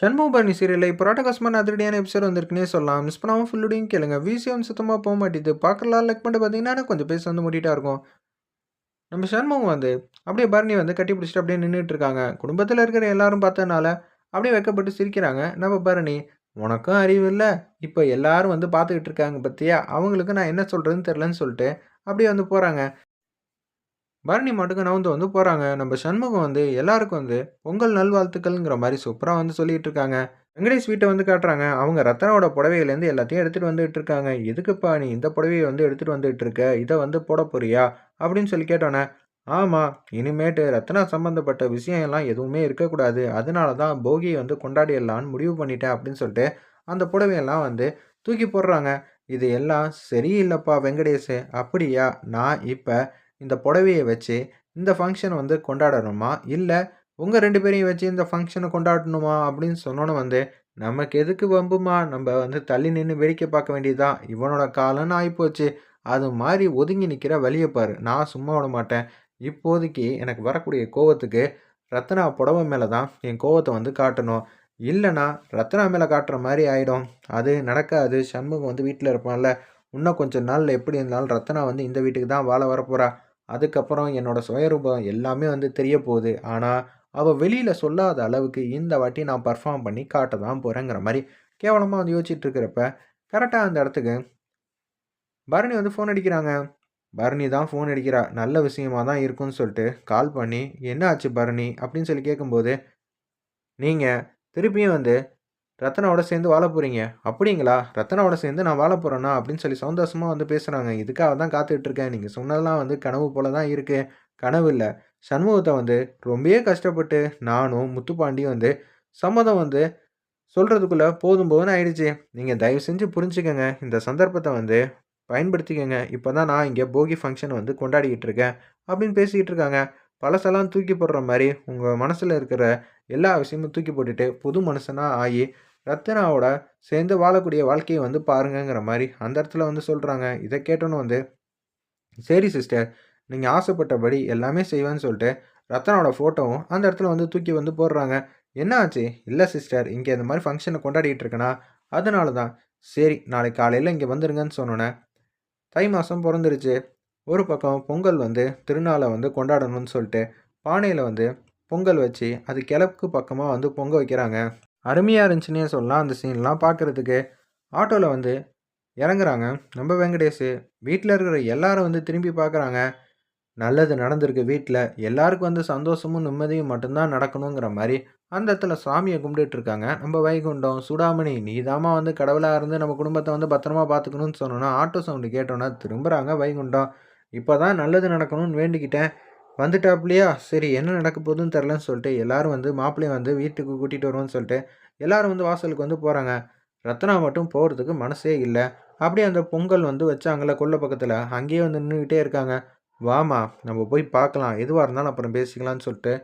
சண்முகபரணி சீரியலில் இப்போ ராட்டகாசமான அதிரடியான எபிசோட் வந்திருக்குன்னே சொல்லலாம். மிஸ் பண்ணாமல் ஃபுல்லுடையும் கேளுங்க. விசிஎம் சுத்தமாக போக மாட்டேது. பார்க்கலாம் லைக் பண்ணிட்டு பார்த்தீங்கன்னா கொஞ்சம் பேச வந்து மூடிட்டா இருக்கும். நம்ம சண்முகம் வந்து அப்படியே பரணி வந்து கட்டி பிடிச்சிட்டு அப்படியே நின்றுட்டு இருக்காங்க. குடும்பத்தில் இருக்கிற எல்லாரும் பார்த்ததுனால அப்படியே வைக்கப்பட்டு சிரிக்கிறாங்க. நம்ம பரணி உனக்கும் அறிவு இல்லை. இப்போ எல்லாரும் வந்து பார்த்துக்கிட்டு இருக்காங்க பற்றியா அவங்களுக்கு நான் என்ன சொல்கிறதுன்னு தெரிலன்னு சொல்லிட்டு அப்படியே வந்து போகிறாங்க பரணி மட்டுக்கு நவுந்து வந்து போகிறாங்க நம்ம சண்முகம் வந்து எல்லாருக்கும் வந்து பொங்கல் நல்வாழ்த்துக்கள்ங்கிற மாதிரி சூப்பராக வந்து சொல்லிட்டு இருக்காங்க. வெங்கடேஷ் வீட்டை வந்து காட்டுறாங்க. அவங்க ரத்தனோட புடவையிலேருந்து எல்லாத்தையும் எடுத்துகிட்டு வந்துட்டு இருக்காங்க. எதுக்குப்பா நீ இந்த புடவையை வந்து எடுத்துகிட்டு வந்துட்டு இருக்க? இதை வந்து போட போறியா? அப்படின்னு சொல்லி கேட்டோன்னே ஆமாம் இனிமேட்டு ரத்னா சம்மந்தப்பட்ட விஷயம் எல்லாம் எதுவுமே இருக்கக்கூடாது. அதனால தான் போகியை வந்து கொண்டாடிடலான்னு முடிவு பண்ணிட்டேன். அப்படின்னு சொல்லிட்டு அந்த புடவையெல்லாம் வந்து தூக்கி போடுறாங்க. இது எல்லாம் சரியில்லைப்பா வெங்கடேஷ். அப்படியா? நான் இப்போ இந்த புடவையை வச்சு இந்த ஃபங்க்ஷன் வந்து கொண்டாடணுமா? இல்லை உங்கள் ரெண்டு பேரையும் வச்சு இந்த ஃபங்க்ஷனை கொண்டாடணுமா? அப்படின்னு சொன்னோன்னு வந்து நமக்கு எதுக்கு வம்புமா? நம்ம வந்து தள்ளி நின்று வேடிக்கை பார்க்க வேண்டியதுதான் இவனோட காலம்னு ஆகிப்போச்சு அது மாதிரி ஒதுங்கி நிற்கிற வழியை பாரு. நான் சும்மா விட மாட்டேன். இப்போதைக்கு எனக்கு வரக்கூடிய கோவத்துக்கு ரத்னா புடவை மேலே தான் என் கோவத்தை வந்து காட்டணும். இல்லைனா ரத்னா மேலே காட்டுற மாதிரி ஆகிடும் அது நடக்காது. சண்முகம் வந்து வீட்டில் இருப்பான்ல. இன்னும் கொஞ்சம் நாளில் எப்படி இருந்தாலும் ரத்னா வந்து இந்த வீட்டுக்கு தான் வாழ வரப்போகிறா அதுக்கப்புறம் என்னோடய சுயரூபம் எல்லாமே வந்து தெரிய போகுது. ஆனால் அவள் வெளியில் சொல்லாத அளவுக்கு இந்த வாட்டி நான் பர்ஃபார்ம் பண்ணி காட்ட தான் போகிறேங்கிற மாதிரி கேவலமாக வந்து யோசிச்சுட்டு இருக்கிறப்ப கரெக்டாக அந்த இடத்துக்கு பரணி வந்து ஃபோன் அடிக்கிறாங்க. பரணி தான் ஃபோன் அடிக்கிறா. நல்ல விஷயமா தான் இருக்கும்னு சொல்லிட்டு கால் பண்ணி என்ன ஆச்சு பரணி? அப்படின்னு சொல்லி கேட்கும்போது நீங்கள் திருப்பியும் வந்து ரத்னாவோட சேர்ந்து வாழ போகிறீங்க அப்படிங்களா? ரத்னாவோட சேர்ந்து நான் வாழ போகிறேன்னா அப்படின்னு சொல்லி சந்தோஷமாக வந்து பேசுகிறாங்க இதுக்காக தான் காத்துட்ருக்கேன் நீங்கள் சொன்னதெல்லாம் வந்து கனவு போல தான் இருக்குது கனவு இல்லை. சண்முகத்தை வந்து ரொம்பவே கஷ்டப்பட்டு நானும் முத்துப்பாண்டியும் வந்து சம்மதம் வந்து சொல்கிறதுக்குள்ளே போதும் போதும்னு ஆயிடுச்சு. நீங்கள் தயவு செஞ்சு புரிஞ்சுக்கோங்க. இந்த சந்தர்ப்பத்தை வந்து பயன்படுத்திக்கோங்க. இப்போ தான் நான் இங்கே போகி ஃபங்க்ஷன் வந்து கொண்டாடிக்கிட்டு இருக்கேன் அப்படின்னு பேசிக்கிட்டு இருக்காங்க. பழசெல்லாம் தூக்கி போடுற மாதிரி உங்கள் மனசில் இருக்கிற எல்லா விஷயமும் தூக்கி போட்டுட்டு புது மனுஷனாக ஆகி ரத்னாவோட சேர்ந்து வாழக்கூடிய வாழ்க்கையை வந்து பாருங்கங்கிற மாதிரி அந்த இடத்துல வந்து சொல்கிறாங்க இதை கேட்டோன்னு வந்து சரி சிஸ்டர் நீங்கள் ஆசைப்பட்டபடி எல்லாமே செய்வேன்னு சொல்லிட்டு ரத்னாவோட ஃபோட்டோவும் அந்த இடத்துல வந்து தூக்கி வந்து போடுறாங்க. என்ன ஆச்சு? இல்லை சிஸ்டர் இங்கே இந்த மாதிரி ஃபங்க்ஷனை கொண்டாடிட்டு இருக்கேனா? அதனால தான் சரி நாளைக்கு காலையில் இங்கே வந்துருங்கன்னு சொன்னோன்னே தை மாதம் பிறந்துருச்சு. ஒரு பக்கம் பொங்கல் வந்து திருநாளை வந்து கொண்டாடணும்னு சொல்லிட்டு பானையில் வந்து பொங்கல் வச்சு அது கிழக்கு பக்கமாக வந்து பொங்க வைக்கிறாங்க. அருமையாக இருந்துச்சுன்னே சொல்லலாம் அந்த சீன்லாம் பார்க்குறதுக்கு. ஆட்டோவில் வந்து இறங்குறாங்க. நம்ம வெங்கடேஷ் வீட்டில் இருக்கிற எல்லாரும் வந்து திரும்பி பார்க்குறாங்க. நல்லது நடந்திருக்கு வீட்டில் எல்லாருக்கும் வந்து சந்தோஷமும் நிம்மதியும் மட்டும்தான் நடக்கணுங்கிற மாதிரி அந்த இடத்துல சாமியை கும்பிட்டுட்ருக்காங்க நம்ம வைகுண்டம் சுடாமணி நீ தாமா வந்து கடவுளாக இருந்து நம்ம குடும்பத்தை வந்து பத்திரமா பார்த்துக்கணும்னு சொன்னோன்னா ஆட்டோ சவுண்டு கேட்டோன்னா திரும்புகிறாங்க வைகுண்டம். இப்போ தான் நல்லது நடக்கணும்னு வேண்டிக்கிட்டேன். வந்துட்டாப்லையா? சரி என்ன நடக்க போகுதுன்னு தெரிலன்னு சொல்லிட்டு எல்லாரும் வந்து மாப்பிள்ளையை வந்து வீட்டுக்கு கூட்டிகிட்டு வருவோம்னு சொல்லிட்டு எல்லாரும் வந்து வாசலுக்கு வந்து போகிறாங்க ரத்னா மட்டும் போகிறதுக்கு மனசே இல்லை. அப்படியே அந்த பொங்கல் வந்து வச்சாங்களே கொல்லை பக்கத்தில். அங்கேயே வந்து நின்றுக்கிட்டே இருக்காங்க. வாமா நம்ம போய் பார்க்கலாம். எதுவாக இருந்தாலும் அப்புறம் பேசிக்கலாம்னு சொல்லிட்டு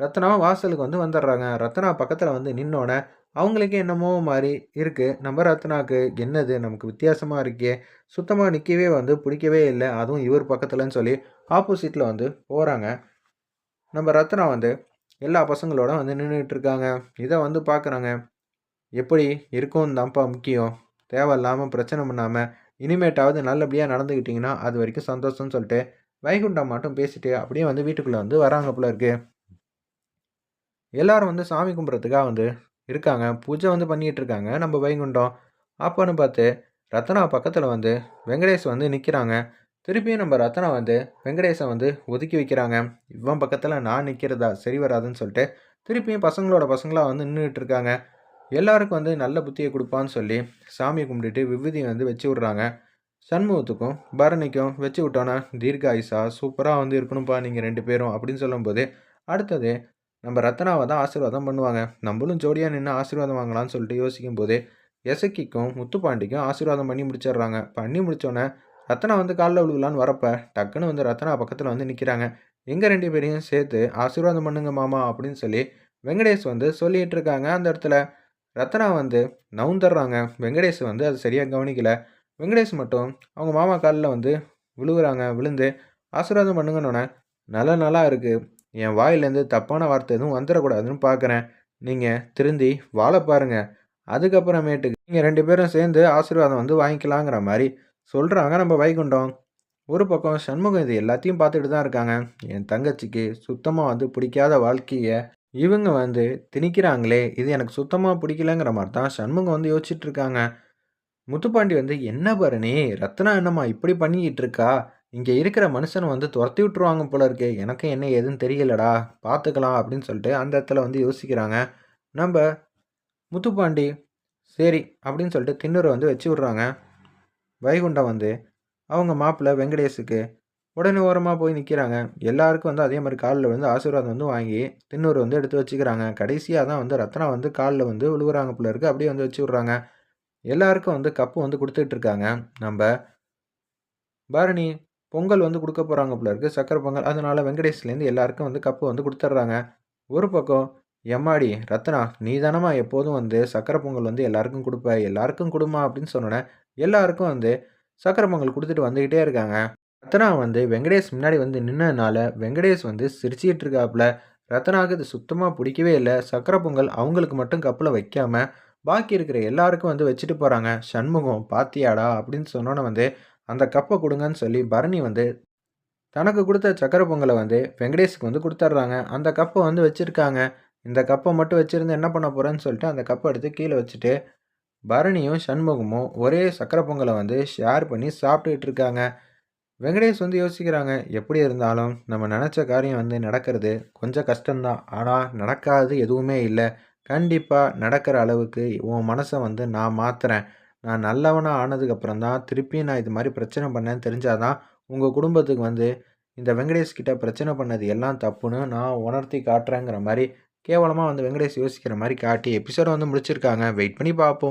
ரத்னா வாசலுக்கு வந்து வந்துடுறாங்க. ரத்னா பக்கத்தில் வந்து நின்னோடனே அவங்களுக்கு என்னமோ மாதிரி இருக்குது நம்ம ரத்னாவுக்கு என்னது? நமக்கு வித்தியாசமாக இருக்கே. சுத்தமாக நிற்கவே வந்து பிடிக்கவே இல்லை. அதுவும் இவர் பக்கத்துலன்னு சொல்லி ஆப்போசிட்டில் வந்து போகிறாங்க நம்ம ரத்னா வந்து எல்லா பசங்களோட வந்து நின்றுட்டு இருக்காங்க இதை வந்து பார்க்குறாங்க எப்படி இருக்கும் தான்ப்பா முக்கியம். தேவையில்லாமல் பிரச்சனை பண்ணாமல் இனிமேட்டாவது நல்லபடியாக நடந்துக்கிட்டிங்கன்னா அது வரைக்கும் சந்தோஷம்னு சொல்லிட்டு வைகுண்டம் மட்டும் பேசிட்டு அப்படியே வந்து வீட்டுக்குள்ளே வந்து வராங்க போல இருக்கு. எல்லாரும் வந்து சாமி கும்பிட்றதுக்காக வந்து இருக்காங்க. பூஜை வந்து பண்ணிகிட்டு இருக்காங்க நம்ம வைகுண்டம். அப்போன்னு பார்த்து ரத்னா பக்கத்தில் வந்து வெங்கடேஷ் வந்து நிற்கிறாங்க திருப்பியும் நம்ம ரத்னா வந்து வெங்கடேஷை வந்து ஒதுக்கி வைக்கிறாங்க. இவன் பக்கத்தில் நான் நிற்கிறதா சரி வராதுன்னு சொல்லிட்டு திருப்பியும் பசங்களோட பசங்களாக வந்து நின்றுட்டு இருக்காங்க. எல்லாருக்கும் வந்து நல்ல புத்தியை கொடுப்பான்னு சொல்லி சாமியை கும்பிட்டுட்டு விபூதியை வந்து வச்சு விட்றாங்க. சண்முகத்துக்கும் பரணிக்கும் வச்சு விட்டோன்னா தீர்காயுசா சூப்பராக வந்து இருக்கணும்ப்பா நீங்கள் ரெண்டு பேரும் அப்படின்னு சொல்லும்போது அடுத்தது நம்ம ரத்னாவை தான் ஆசீர்வாதம் பண்ணுவாங்க. நம்மளும் ஜோடியாக நின்று ஆசீர்வாதம் வாங்கலாம்னு சொல்லிட்டு யோசிக்கும் போது எசக்கிக்கும் முத்துப்பாண்டிக்கும் ஆசீர்வாதம் பண்ணி முடிச்சிடுறாங்க. பண்ணி முடித்தோன்னே ரத்னா வந்து காலில் விழுகலான்னு வரப்ப டக்குன்னு வந்து ரத்னா பக்கத்தில் வந்து நிற்கிறாங்க எங்கள் ரெண்டு பேரையும் சேர்த்து ஆசீர்வாதம் பண்ணுங்க மாமா அப்படின்னு சொல்லி வெங்கடேஷ் வந்து சொல்லிகிட்டு இருக்காங்க. அந்த இடத்துல ரத்னா வந்து நவுந்துடுறாங்க வெங்கடேஷ் வந்து அது சரியாக கவனிக்கல. வெங்கடேஷ் மட்டும் அவங்க மாமா காலில் வந்து விழுகுறாங்க. விழுந்து ஆசீர்வாதம் பண்ணுங்கன்னொன்னே நல்ல நல்லா இருக்குது என் வாயிலேருந்து தப்பான வார்த்தை எதுவும் வந்துடக்கூடாதுன்னு பார்க்குறேன் நீங்கள் திருந்தி வாழ பாருங்கள் அதுக்கப்புறமேட்டுக்கு நீங்கள் ரெண்டு பேரும் சேர்ந்து ஆசீர்வாதம் வந்து வாங்கிக்கலாங்கிற மாதிரி சொல்கிறாங்க நம்ம வைகுண்டம். ஒரு பக்கம் சண்முகம் இது எல்லாத்தையும் பார்த்துட்டு தான் இருக்காங்க. என் தங்கச்சிக்கு சுத்தமாக வந்து பிடிக்காத வாழ்க்கையை இவங்க வந்து திணிக்கிறாங்களே இது எனக்கு சுத்தமாக பிடிக்கலங்கிற மாதிரி தான் சண்முகம் வந்து யோசிச்சுட்டு இருக்காங்க. முத்துப்பாண்டி வந்து என்ன பரணி? ரத்னா என்னம்மா இப்படி பண்ணிக்கிட்டு இருக்கா? இங்கே இருக்கிற மனுஷனை வந்து துரத்தி விட்டுருவாங்க போல இருக்கு. எனக்கு என்ன ஏதுன்னு தெரியலடா. பார்த்துக்கலாம் அப்படின்னு சொல்லிட்டு அந்த இடத்துல வந்து யோசிக்கிறாங்க. நம்ம முத்துப்பாண்டி சரி அப்படின்னு சொல்லிட்டு திண்ணூரை வந்து வச்சு விட்றாங்க. வைகுண்டம் வந்து அவங்க மாப்பிள்ளை வெங்கடேஷுக்கு உடனே ஓரமாக போய் நிற்கிறாங்க எல்லாருக்கும் வந்து அதே மாதிரி காலில் வந்து ஆசீர்வாதம் வந்து வாங்கி தின்னூர் வந்து எடுத்து வச்சுக்கிறாங்க. கடைசியாக தான் வந்து ரத்னா வந்து காலில் வந்து விழுவுறாங்க போல இருக்குது அப்படியே வந்து வச்சு விட்றாங்க. எல்லாருக்கும் வந்து கப்பு வந்து கொடுத்துட்ருக்காங்க நம்ம பரணி பொங்கல் வந்து கொடுக்க போகிறாங்க போல இருக்குது சக்கரை பொங்கல். அதனால் வெங்கடேஷ்லேருந்து எல்லாருக்கும் வந்து கப்பு வந்து கொடுத்துட்றாங்க. ஒரு பக்கம் எம்மாடி ரத்னா நீ தானம்மா எப்போதும் வந்து சக்கரை பொங்கல் வந்து எல்லாருக்கும் கொடுப்ப எல்லாருக்கும் கொடுமா அப்படின்னு சொன்னோன்னே எல்லாருக்கும் வந்து சக்கரை பொங்கல் கொடுத்துட்டு வந்துக்கிட்டே இருக்காங்க. ரத்னா வந்து வெங்கடேஷ் முன்னாடி வந்து நின்னதுனால வெங்கடேஷ் வந்து சிரிச்சிக்கிட்டு இருக்காப்புல ரத்னாவுக்கு இது சுத்தமாக பிடிக்கவே இல்லை. சக்கரை பொங்கல் அவங்களுக்கு மட்டும் கப்பில் வைக்காம பாக்கி இருக்கிற எல்லாருக்கும் வந்து வச்சுட்டு போகிறாங்க சண்முகம் பாத்தியாடா அப்படின்னு சொன்னோன்னே வந்து அந்த கப்பை கொடுங்கன்னு சொல்லி பரணி வந்து தனக்கு கொடுத்த சக்கரை பொங்கலை வந்து வெங்கடேஷுக்கு வந்து கொடுத்துட்றாங்க அந்த கப்பை வந்து வச்சுருக்காங்க. இந்த கப்பை மட்டும் வச்சுருந்து என்ன பண்ண போகிறேன்னு சொல்லிட்டு அந்த கப்பை எடுத்து கீழே வச்சுட்டு பரணியும் சண்முகமும் ஒரே சக்கரை பொங்கலை வந்து ஷேர் பண்ணி சாப்பிட்டுக்கிட்டு இருக்காங்க. வெங்கடேஷ் வந்து யோசிக்கிறாங்க எப்படி இருந்தாலும் நம்ம நினச்ச காரியம் வந்து நடக்கிறது கொஞ்சம் கஷ்டம்தான். ஆனால் நடக்காது எதுவுமே இல்லை. கண்டிப்பாக நடக்கிற அளவுக்கு உன் மனசை வந்து நான் மாற்றுறேன் நான் நல்லவனாக ஆனதுக்கப்புறம் தான் திருப்பியும் நான் இது மாதிரி பிரச்சனை பண்ணேன்னு தெரிஞ்சாதான் உங்கள் குடும்பத்துக்கு வந்து இந்த வெங்கடேஷ் கிட்ட பிரச்சனை பண்ணது எல்லாம் தப்புன்னு நான் உணர்த்தி காட்டுறேங்கிற மாதிரி கேவலமாக வந்து வெங்கடேஷ் யோசிக்கிற மாதிரி காட்டி எபிசோட வந்து முடிச்சிருக்காங்க. வெயிட் பண்ணி பார்ப்போம்.